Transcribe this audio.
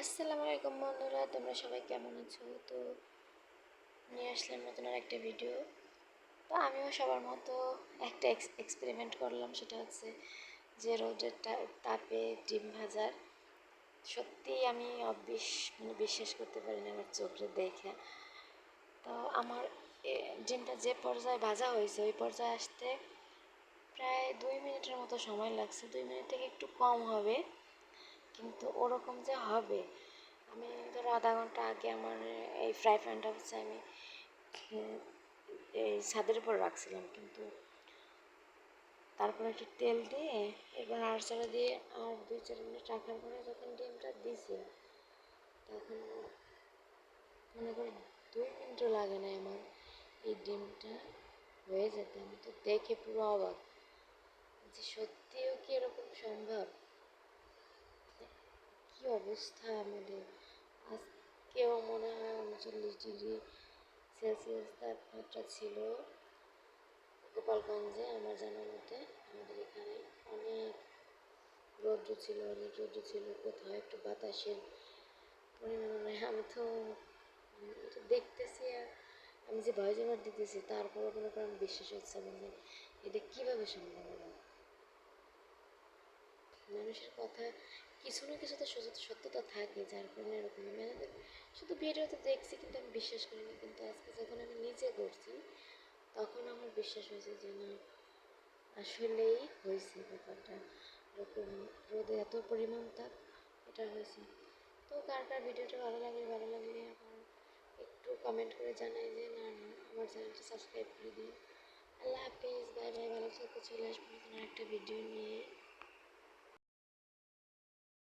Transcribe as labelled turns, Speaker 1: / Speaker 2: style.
Speaker 1: আসসালামু আলাইকুম বন্ধুরা, তোমরা সবাই কেমন আছো? তো নিয়ে আসলাম নতুন আর একটা ভিডিও তো আমিও সবার মতো একটা এক্সপেরিমেন্ট করলাম, সেটা হচ্ছে যে রোদের তাপে ডিম ভাজার। সত্যিই আমি অবিশ মানে বিশ্বাস করতে পারি না আমার চোখে দেখে। তো আমার ডিমটা যে পর্যায়ে ভাজা হয়েছে, ওই পর্যায়ে আসতে প্রায় দুই মিনিটের মতো সময় লাগছে। দুই মিনিট থেকে একটু কম হবে। কিন্তু ওরকম যে হবে, আমি ধরো আধা ঘণ্টা আগে আমার এই ফ্রাই প্যানটা হচ্ছে আমি এই ছাদের উপর রাখছিলাম কিন্তু তারপরে একটু তেল দিয়ে এবার নাড়াচাড়া দিয়ে আর দুই চার মিনিট রাখার পরে যখন ডিমটা দিছি, তখন মনে করি দুই মিনিটও লাগে না আমার এই ডিমটা হয়ে যেতে। আমি তো দেখে পুরো অবাক যে সত্যিও কি এরকম সম্ভব? কি অবস্থা আমাদের? আজকেও মনে হয় উনচল্লিশ ডিগ্রি সেলসিয়াস তাপমাত্রা ছিল গোপালগঞ্জে, আমার জানার মতে। আমাদের এখানে অনেক রৌদ্র ছিল, অনেক রৌদ্র ছিল, কোথাও একটু বাতাসের পরিমাণ আমি তো দেখতেছি আমি যে ভয় জমা দিতেছি তারপরে কোনো কারণ বিশ্বাস হচ্ছে না যে এটা কীভাবে সম্ভব হলো। মানুষের কথা কিছু না কিছু তো সত্য সত্যতা থাকে, যার কারণে এরকম আমি শুধু ভিডিওতে দেখছি কিন্তু আমি বিশ্বাস করিনি, কিন্তু আজকে যখন আমি নিজে করছি, তখন আমার বিশ্বাস হয়েছে যে না, আসলেই হয়েছে ব্যাপারটা। এরকম রোদে এত পরিমাণ তাপ, এটা হয়েছে। তো কার কার ভিডিওটা ভালো লাগলে ভালো লাগলে আমার একটু কমেন্ট করে জানাই যে, না আমার চ্যানেলটা সাবস্ক্রাইব করে দিন আল্লাহ হাফিজ বাই বাই ভালো থাকো, চলে আসব নতুন একটা ভিডিও নিয়ে।